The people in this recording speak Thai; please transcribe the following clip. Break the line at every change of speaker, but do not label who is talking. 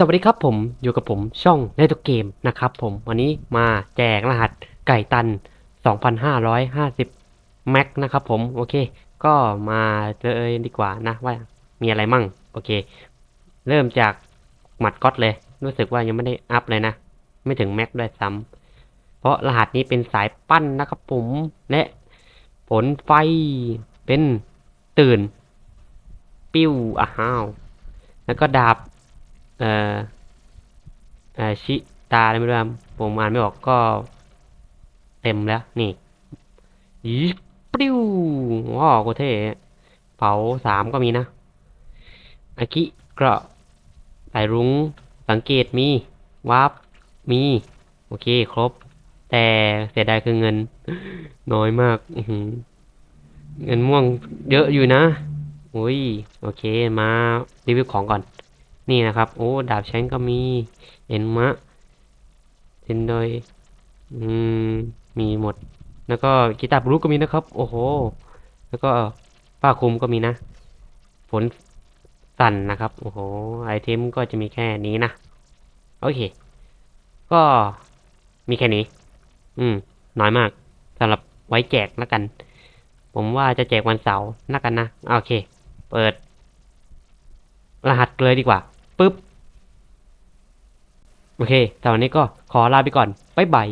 สวัสดีครับผมอยู่กับผมช่องในตัวเกมนะครับผมวันนี้มาแจกรหัสไก่ตัน 2,550 แม็กนะครับผมโอเค ก็มาเลยดีกว่านะว่ามีอะไรมั่งโอเค เริ่มจากหมัดก๊อตเลย รู้สึกว่ายังไม่ได้อัพเลยนะ ไม่ถึงแม็กด้วยซ้ำเพราะรหัสนี้เป็นสายปั้นนะครับผมและผลไฟเป็นตื่น ปิ้วอ้าวแล้วก็ดาบ เอ่อเอ่อชิตาอะไรไม่รู้อะผมอ่านไม่ออกก็ เต็มแล้ว นี่ยีปริ้วว้าวโคตรเท่เผาสามก็มีนะอากิเกราะสายรุ้งสังเกตมีวาร์ปมี โอเคครบ แต่เสียดายคือเงิน น้อยมากเงินม่วงเยอะอยู่นะ อุ้ย โอเค มารีวิวของก่อน นี่นะครับ โอ้ดาบแชงก็มีเอ็นมะเซนโดยอืมมีหมด แล้วก็กีตาร์บลูก็มีนะครับ โอ้โห แล้วก็ผ้าคลุมก็มีนะ ฝนสั่นนะครับ โอ้โห ไอเทมก็จะมีแค่นี้นะ โอเค ก็มีแค่นี้ อืม น้อยมากสำหรับไว้แจกแล้วกัน ผมว่าจะแจกวันเสาร์นักกันนะ โอเค เปิด รหัสเลยดีกว่า ปุ๊บ โอเคแต่วันนี้ก็ขอลาไปก่อน บ๊ายบาย